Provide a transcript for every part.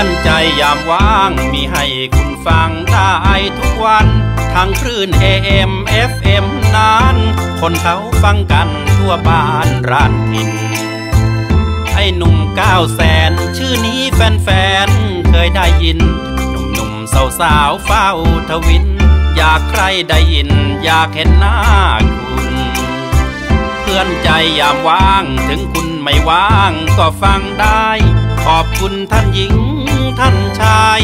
อนใจยามว่าง มีให้คุณฟังได้ทุกวัน ทางคลื่น AM FM นั้น คนเขาฟังกันทั่วบ้านร้านถิ่นไอ้หนุ่มก้าวแสน ชื่อนี้แฟนๆ เคยได้ยิน หนุ่มๆ สาวๆ เฝ้าทวิน อยากใครได้ยิน อยากเห็นหน้าคุณ เพื่อนใจยามว่าง ถึงคุณไม่ว่างก็ฟังได้ ขอบคุณท่านหญิงท่านชาย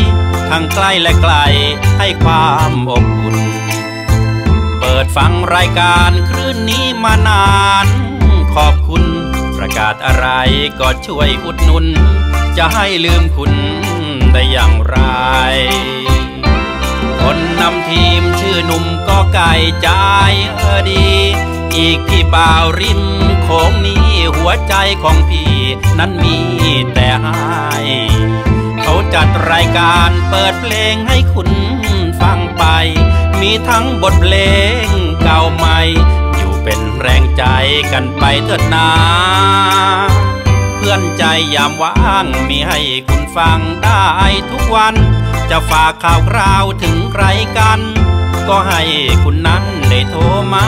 ทั้งใกล้และไกลให้ความอบอุ่น เปิดฟังรายการคลื่นนี้มานาน ขอบคุณประกาศอะไรก็ช่วยอุดหนุน จะให้ลืมคุณได้อย่างไรคนนำทีมชื่อหนุ่มก็ไก่ใจเออดี อีกที่บ่าวริมโค้งนี้หัวใจของพี่นั้นมีแต่ให้เขาจัดรายการเปิดเพลงให้คุณฟังไป มีทั้งบทเพลงเก่าใหม่อยู่เป็นแรงใจกันไปเถิดนาเพื่อนใจยามว่างมีให้คุณฟังได้ทุกวัน จะฝากข่าวคราวถึงใครกัน ก็ให้คุณนั้นได้โทรมา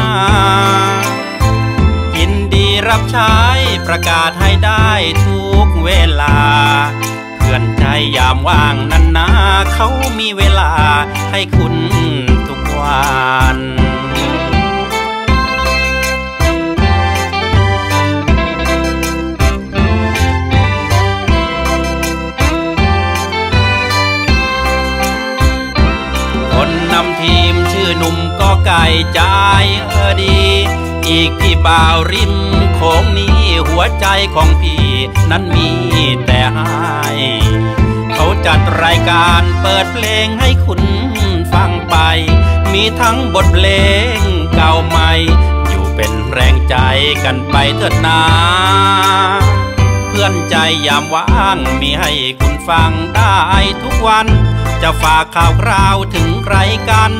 รับใช้ประกาศให้ได้ทุกเวลา เพื่อนใจยามว่างนั้นนาเขามีเวลาให้คุณทุกวัน หนุ่มก็ไก่ใจดี อีกที่บ่าวริมโค้งนี้หัวใจของพี่นั้นมีแต่ให้เขาจัดรายการเปิดเพลงให้คุณฟังไป มีทั้งบทเพลงเก่าใหม่อยู่เป็นแรงใจกันไปเถิดนาเพื่อนใจยามว่างมีให้คุณฟังได้ทุกวัน จะฝากข่าวคราวถึงใครกัน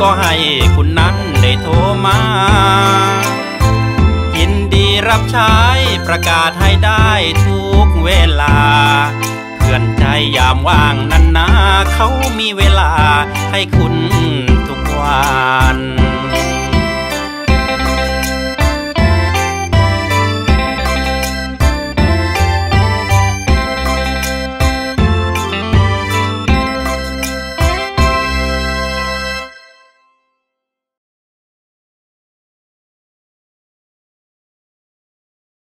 ก็ให้คุณนั้นได้โทรมายินดีรับใช้ประกาศให้ได้ทุกเวลา เพื่อนใจยามว่างนั้นนาเขามีเวลาให้คุณทุกวัน